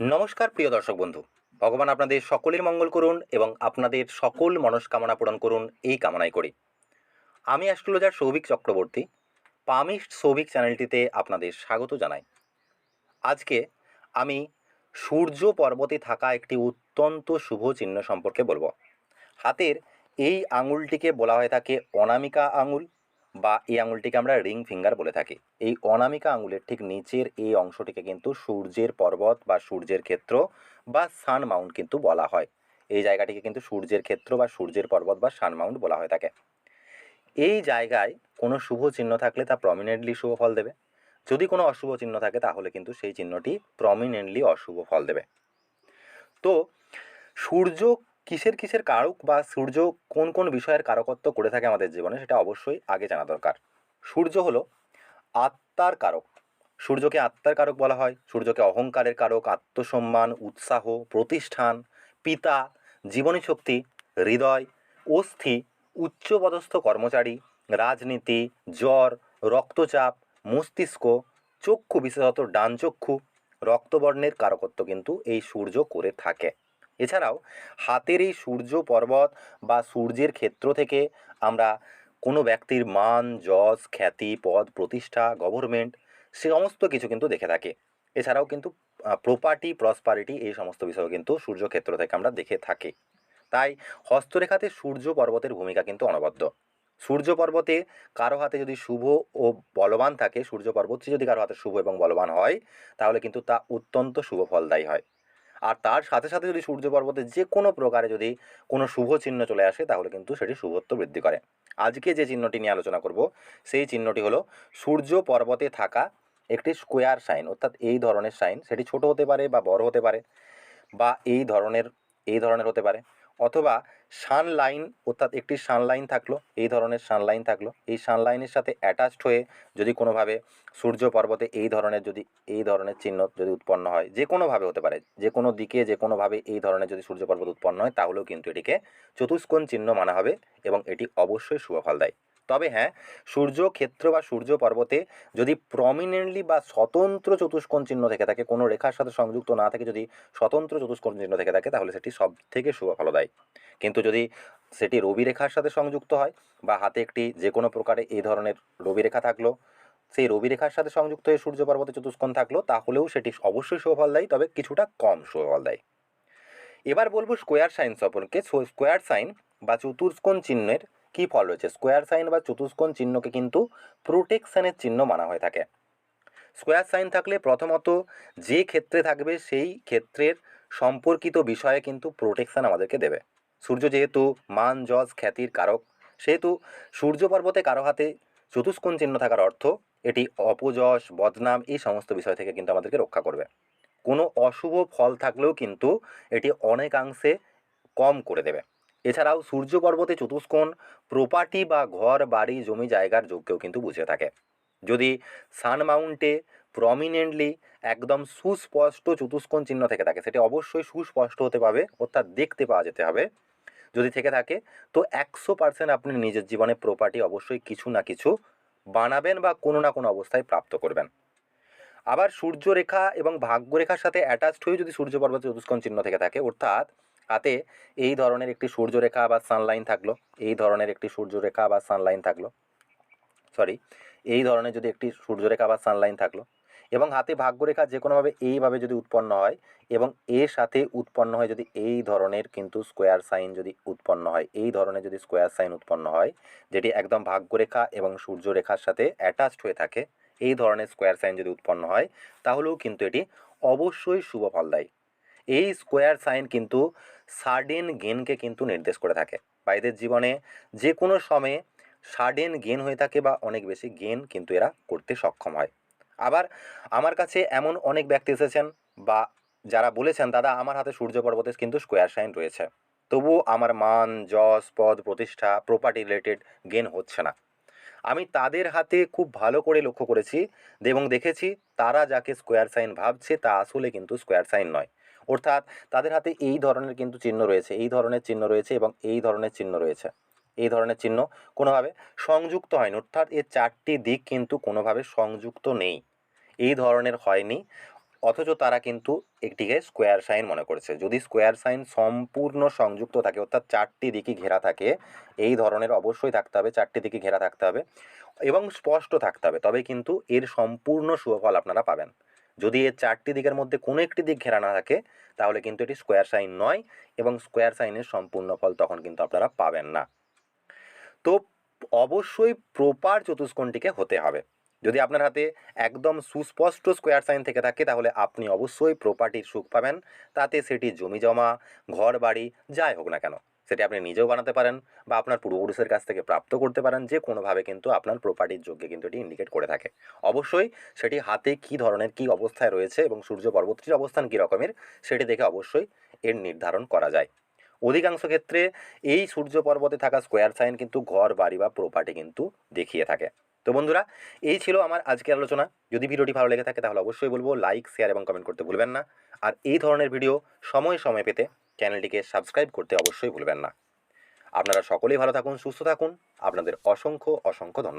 নমস্কার, প্রিয় দর্শক বন্ধু। ভগবান আপনাদের সকলের মঙ্গল করুন এবং আপনাদের সকল মনস্কামনা পূরণ করুন এই কামনাই করি। আমি অ্যাস্ট্রোলজার সৌভিক চক্রবর্তী, পামিস্ট সৌভিক চ্যানেলটিতে আপনাদের স্বাগত জানাই। আজকে আমি সূর্য পর্বতে থাকা একটি অত্যন্ত শুভ চিহ্ন সম্পর্কে বলব। হাতের এই আঙুলটিকে বলা হয়ে থাকে অনামিকা আঙুল। বা এই আঙুলটিকে আমরা রিং ফিঙ্গার বলে থাকি। এই অনামিকা আঙুলের ঠিক নিচের এই অংশটিকে কিন্তু সূর্যের পর্বত বা সূর্যের ক্ষেত্র বা সান মাউন্ট কিন্তু বলা হয়। এই জায়গাটিকে কিন্তু সূর্যের ক্ষেত্র বা সূর্যের পর্বত বা সান মাউন্ট বলা হয়ে থাকে। এই জায়গায় কোনো শুভ চিহ্ন থাকলে তা প্রমিনেন্টলি শুভ ফল দেবে। যদি কোনো অশুভ চিহ্ন থাকে তাহলে কিন্তু সেই চিহ্নটি প্রমিনেন্টলি অশুভ ফল দেবে। তো সূর্য কিসের কিসের কারক বা সূর্য কোন কোন বিষয়ের কারকত্ব করে থাকে আমাদের জীবনে সেটা অবশ্যই আগে জানা দরকার। সূর্য হলো আত্মার কারক। সূর্যকে আত্মার কারক বলা হয়, সূর্যকে অহংকারের কারক, আত্মসম্মান, উৎসাহ, প্রতিষ্ঠান, পিতা জীবনী শক্তি হৃদয়, অস্থি, উচ্চপদস্থ কর্মচারী, রাজনীতি, জ্বর, রক্তচাপ, মস্তিষ্ক, চক্ষু বিশেষত ডান চক্ষু রক্তবর্ণের কারকত্ব কিন্তু এই সূর্য করে থাকে। এছাড়াও হাতের এই সূর্য পর্বত বা সূর্যের ক্ষেত্র থেকে আমরা কোনো ব্যক্তির মান, যশ, খ্যাতি, পদ, প্রতিষ্ঠা গভর্নমেন্ট সে সমস্ত কিছু কিন্তু দেখে থাকে। এছাড়াও কিন্তু প্রপার্টি প্রসপারিটি এই সমস্ত বিষয়ও কিন্তু সূর্য ক্ষেত্র থেকে আমরা দেখে থাকি। তাই হস্তরেখাতে সূর্য পর্বতের ভূমিকা কিন্তু অনবদ্য। সূর্য পর্বতে কারও হাতে যদি শুভ ও বলবান থাকে, সূর্য পর্বতটি যদি কারও হাতে শুভ এবং বলবান হয়, তাহলে কিন্তু তা অত্যন্ত শুভ ফলদায়ী হয়। আর তার সাথে সাথে যদি সূর্য পর্বতে যে কোনো প্রকারে যদি কোনো শুভ চিহ্ন চলে আসে, তাহলে কিন্তু সেটি শুভত্ব বৃদ্ধি করে। আজকে যে চিহ্নটি নিয়ে আলোচনা করব, সেই চিহ্নটি হলো সূর্য পর্বতে থাকা একটি স্কোয়ার সাইন, অর্থাৎ এই ধরনের সাইন। সেটি ছোট হতে পারে বা বড় হতে পারে বা এই ধরনের এই ধরনের হতে পারে। অথবা সান লাইন অর্থাৎ একটি সান লাইন থাকল, এই ধরনের সান লাইন থাকল। এই সান লাইনের সাথে অ্যাটাচড হয়ে যদি কোনোভাবে সূর্য পর্বতে এই ধরনের যদি, এই ধরনের চিহ্ন যদি উৎপন্ন হয়, যে কোনোভাবে হতে পারে, যে কোনো দিকে, যে কোনোভাবে এই ধরনের যদি সূর্য পর্বত উৎপন্ন হয়, তাহলেও কিন্তু এটিকে চতুষ্কোণ চিহ্ন মানা হবে এবং এটি অবশ্যই শুভফল দেয়। তবে হ্যাঁ সূর্য ক্ষেত্র বা সূর্য পর্বতে যদি প্রমিনেন্টলি বা স্বতন্ত্র চতুষ্কোণ চিহ্ন থেকে থাকে, কোনো রেখার সাথে সংযুক্ত না থাকে, যদি স্বতন্ত্র চতুষ্কোণ চিহ্ন থেকে থাকে, তাহলে সেটি সব থেকে শুভ ফল দেয় কিন্তু যদি সেটি রবি রেখার সাথে সংযুক্ত হয় বা হাতে একটি যে কোনো প্রকারে এই ধরনের রবি রেখা থাকল, সেই রবি রেখার সাথে সংযুক্ত হয়ে সূর্য পর্বতে চতুষ্কোণ থাকল, তাহলেও সেটি অবশ্যই শুভ ফল দেয় তবে কিছুটা কম শুভ ফল দেয় এবার বলব স্কোয়ার সাইন সম্পর্কে। স্কোয়ার সাইন বা চতুষ্কোণ চিহ্নের কী ফল রয়েছে? স্কোয়ার সাইন বা চতুষ্কোণ চিহ্নকে কিন্তু প্রোটেকশানের চিহ্ন মানা হয়ে থাকে। স্কোয়ার সাইন থাকলে প্রথমত যে ক্ষেত্রে থাকবে সেই ক্ষেত্রের সম্পর্কিত বিষয়ে কিন্তু প্রোটেকশান আমাদেরকে দেবে। সূর্য যেহেতু মান, যশ, খ্যাতির কারক, সেহেতু সূর্য পর্বতে কারও হাতে চতুষ্কোণ চিহ্ন থাকার অর্থ এটি অপযশ, বদনাম এই সমস্ত বিষয় থেকে কিন্তু আমাদেরকে রক্ষা করবে। কোনো অশুভ ফল থাকলেও কিন্তু এটি অনেকাংশে কম করে দেবে। এছাড়াও সূর্য পর্বতে চতুষ্কোণ প্রপার্টি বা ঘর, বাড়ি, জমি জায়গার যোগ্যও কিন্তু বুঝে থাকে। যদি সান মাউন্টে প্রমিনেন্টলি একদম সুস্পষ্ট চতুষ্কোণ চিহ্ন থেকে থাকে, সেটি অবশ্যই সুস্পষ্ট হতে পাবে, অর্থাৎ দেখতে পাওয়া যেতে হবে। যদি থেকে থাকে, তো একশো পার্সেন্ট আপনি নিজের জীবনে প্রপার্টি অবশ্যই কিছু না কিছু বানাবেন বা কোনো না কোনো অবস্থায় প্রাপ্ত করবেন। আবার সূর্যরেখা এবং ভাগ্যরেখার সাথে অ্যাটাচড হয়ে যদি সূর্য পর্বত চতুষ্কোণ চিহ্ন থেকে থাকে, অর্থাৎ হাতে এই ধরনের একটি সূর্যরেখা বা সানলাইন থাকল। এই ধরনের একটি সূর্যরেখা বা সানলাইন থাকল। সরি এই ধরনের যদি একটি সূর্যরেখা বা সানলাইন থাকল এবং হাতে ভাগ্যরেখা যে কোনোভাবে এইভাবে যদি উৎপন্ন হয় এবং এর সাথে উৎপন্ন হয় যদি এই ধরনের কিন্তু স্কোয়ার সাইন যদি উৎপন্ন হয়, এই ধরনের যদি স্কোয়ার সাইন উৎপন্ন হয়, যেটি একদম ভাগ্যরেখা এবং সূর্যরেখার সাথে অ্যাটাচড হয়ে থাকে, এই ধরনের স্কোয়ার সাইন যদি উৎপন্ন হয়, তাহলেও কিন্তু এটি অবশ্যই শুভ ফল দেয় এই স্কোয়ার সাইন কিন্তু সাডেন গেনকে কিন্তু নির্দেশ করে থাকে। বা এদের জীবনে যে কোনো সময়ে সাডেন গেন হয়ে থাকে বা অনেক বেশি গেন কিন্তু এরা করতে সক্ষম হয়। আবার আমার কাছে এমন অনেক ব্যক্তি এসেছেন বা যারা বলেছেন, দাদা, আমার হাতে সূর্য পর্বতে কিন্তু স্কোয়ার সাইন রয়েছে। তবুও আমার মান, যশ, পদ, প্রতিষ্ঠা প্রপার্টি রিলেটেড গেন হচ্ছে না। আমি তাদের হাতে খুব ভালো করে লক্ষ্য করেছি এবং দেখেছি তারা যাকে স্কোয়ার সাইন ভাবছে তা আসলে কিন্তু স্কোয়ার সাইন নয়। অর্থাৎ তাদের হাতে এই ধরনের কিন্তু চিহ্ন রয়েছে, এই ধরনের চিহ্ন রয়েছে এবং এই ধরনের চিহ্ন রয়েছে। এই ধরনের চিহ্ন কোনোভাবে সংযুক্ত হয়নি, অর্থাৎ এর চারটি দিক কিন্তু কোনোভাবে সংযুক্ত নেই। এই ধরনের হয়নি, অথচ তারা কিন্তু একটিকে স্কোয়ার সাইন মনে করেছে। যদি স্কোয়ার সাইন সম্পূর্ণ সংযুক্ত থাকে, অর্থাৎ চারটি দিকই ঘেরা থাকে, এই ধরনের অবশ্যই থাকতে হবে, চারটি দিকে ঘেরা থাকতে হবে এবং স্পষ্ট থাকতে হবে তবে কিন্তু এর সম্পূর্ণ সুফল আপনারা পাবেন। যদি এর চারটি দিকের মধ্যে কোনো একটি দিক ঘেরা না থাকে, তাহলে কিন্তু এটি স্কোয়ার সাইন নয় এবং স্কোয়ার সাইনের সম্পূর্ণ ফল তখন কিন্তু আপনারা পাবেন না। তো অবশ্যই প্রপার চতুষ্কোণটিকে হতে হবে। যদি আপনার হাতে একদম সুস্পষ্ট স্কোয়ার সাইন থেকে থাকে, তাহলে আপনি অবশ্যই প্রপার্টির সুখ পাবেন। তাতে সেটি জমি জমা ঘর বাড়ি যাই হোক না কেন। সেটি আপনি নিজেও বানাতে পারেন বা আপনার পূর্বপুরুষের কাছ থেকে প্রাপ্ত করতে পারেন, যে কোনোভাবে কিন্তু আপনার প্রপার্টির যোগ্যে কিন্তু এটি ইন্ডিকেট করে থাকে। অবশ্যই সেটি হাতে কি ধরনের, কি অবস্থায় রয়েছে এবং সূর্য পর্বতটির অবস্থান কী রকমের, সেটি দেখে অবশ্যই এর নির্ধারণ করা যায়। অধিকাংশ ক্ষেত্রে এই সূর্য পর্বতে থাকা স্কোয়ার সাইন কিন্তু ঘর, বাড়ি বা প্রপার্টি কিন্তু দেখিয়ে থাকে। তো বন্ধুরা, এই ছিল আমার আজকের আলোচনা। যদি ভিডিওটি ভালো লেগে থাকে তাহলে অবশ্যই বলব লাইক শেয়ার এবং কমেন্ট করতে ভুলবেন না। আর এই ধরনের ভিডিও সময় সময় পেতে চ্যানেলটিকে সাবস্ক্রাইব করতে অবশ্যই ভুলবেন না। আপনারা সকলেই ভালো থাকুন, সুস্থ থাকুন। আপনাদের অসংখ্য অসংখ্য ধন্যবাদ।